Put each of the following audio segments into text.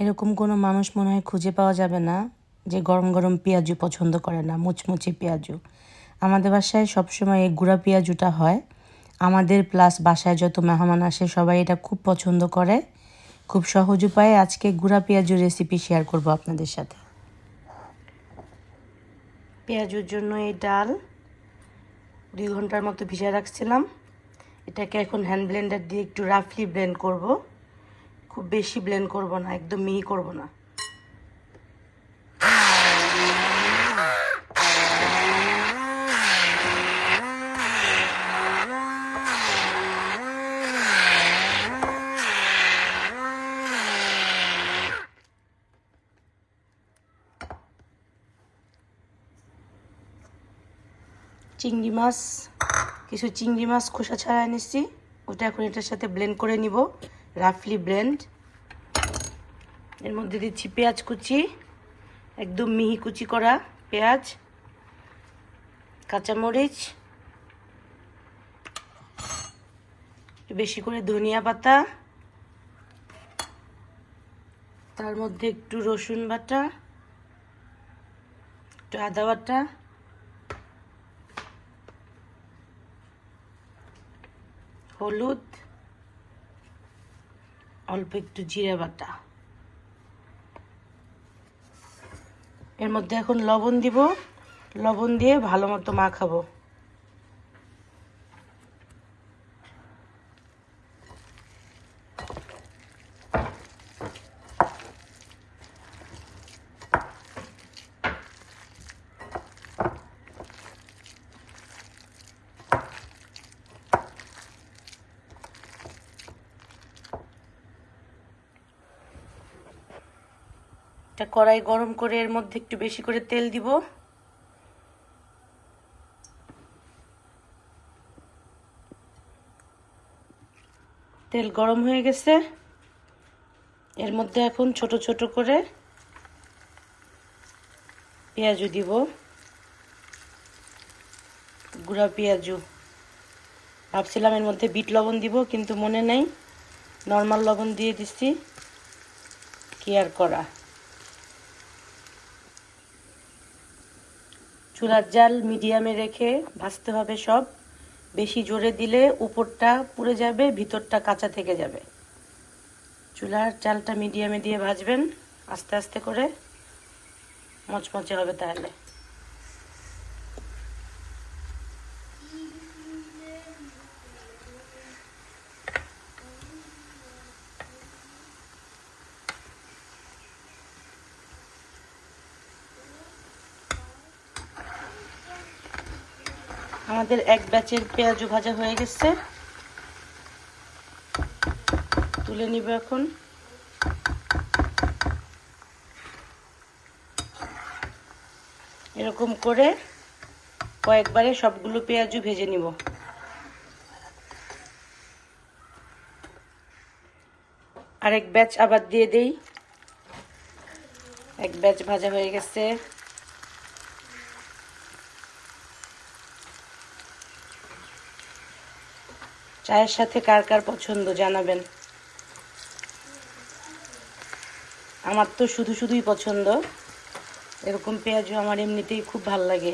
এরকম কোনো মানুষ মনে হয় খুঁজে পাওয়া যাবে না যে গরম গরম পেঁয়াজু পছন্দ করে না, মুচমুচে পেঁয়াজু। আমাদের বাসায় সবসময় এই গুঁড়া পেঁয়াজুটা হয়। আমাদের প্লাস বাসায় যত মেহমান আসে সবাই এটা খুব পছন্দ করে। খুব সহজ উপায়ে আজকে গুঁড়া পেঁয়াজুর রেসিপি শেয়ার করব আপনাদের সাথে। পেঁয়াজুর জন্য এই ডাল দুই ঘণ্টার মতো ভিজে রাখছিলাম। এটাকে এখন হ্যান্ড ব্লেন্ডার দিয়ে একটু রাফলি ব্লেন্ড করব। খুব বেশি ব্লেন্ড করব না, একদম মিহি করব না। চিংড়ি মাছ, কিছু চিংড়ি মাছ খোসা ছাড়া এনেছি ওটা এখন এটার সাথে ব্লেন্ড করে নিব। রাফলি ব্লেন্ড। এর মধ্যে দিচ্ছি পেঁয়াজ কুচি, একদম মিহি কুচি করা পেঁয়াজ, কাঁচামরিচ বেশি করে ধনিয়া পাতা, তার মধ্যে একটু রসুন বাটা, একটু আদা বাটা, হলুদ অল্প একটু জিরে বাটা। এর মধ্যে এখন লবণ দিব। লবণ দিয়ে ভালো মতো মাখাবো। একটা কড়াই গরম করে এর মধ্যে একটু বেশি করে তেল দিব। তেল গরম হয়ে গেছে। এর মধ্যে এখন ছোট ছোট করে পেঁয়াজু দিব। গুঁড়া পেঁয়াজু ভাবছিলাম এর মধ্যে বিট লবণ দিব, কিন্তু মনে নেই। নর্মাল লবণ দিয়ে দিচ্ছি। কি আর করা? চুলার জাল মিডিয়ামে রেখে ভাজতে হবে সব। বেশি জোরে দিলে উপরটা পুড়ে যাবে, ভিতরটা কাঁচা থেকে যাবে। চুলার জালটা মিডিয়ামে দিয়ে ভাজবেন, আস্তে আস্তে করে। মচমচে হবে তাহলে। আমাদের এক ব্যাচের পেঁয়াজু ভাজা হয়ে গেছে। তুলে নিব এখন। এরকম করে কয়েকবারে সবগুলো পেঁয়াজু ভেজে নিব। আরেক ব্যাচ আবার দিয়ে দেই। এক ব্যাচ ভাজা হয়ে গেছে। চায়ের সাথে কার কার পছন্দ জানাবেন? আমার তো শুধু শুধুই পছন্দ। এরকম পেঁয়াজও আমার এমনিতেই খুব ভালো লাগে।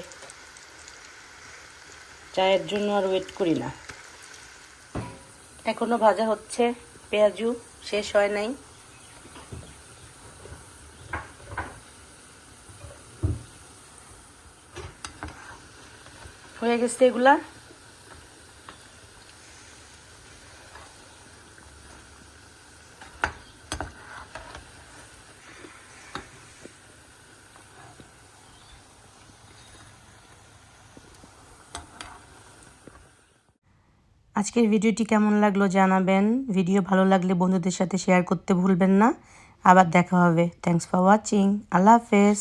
চায়ের জন্য আর ওয়েট করি না। এখনও ভাজা হচ্ছে পেঁয়াজু শেষ হয় নাই। হয়ে গেছে এগুলা? আজকের ভিডিওটি কেমন লাগল জানাবেন। ভিডিও ভালো লাগলে বন্ধুদের সাথে শেয়ার করতে ভুলবেন না। আবার দেখা হবে। থ্যাংকস ফর ওয়াচিং আল্লাহ হাফেজ।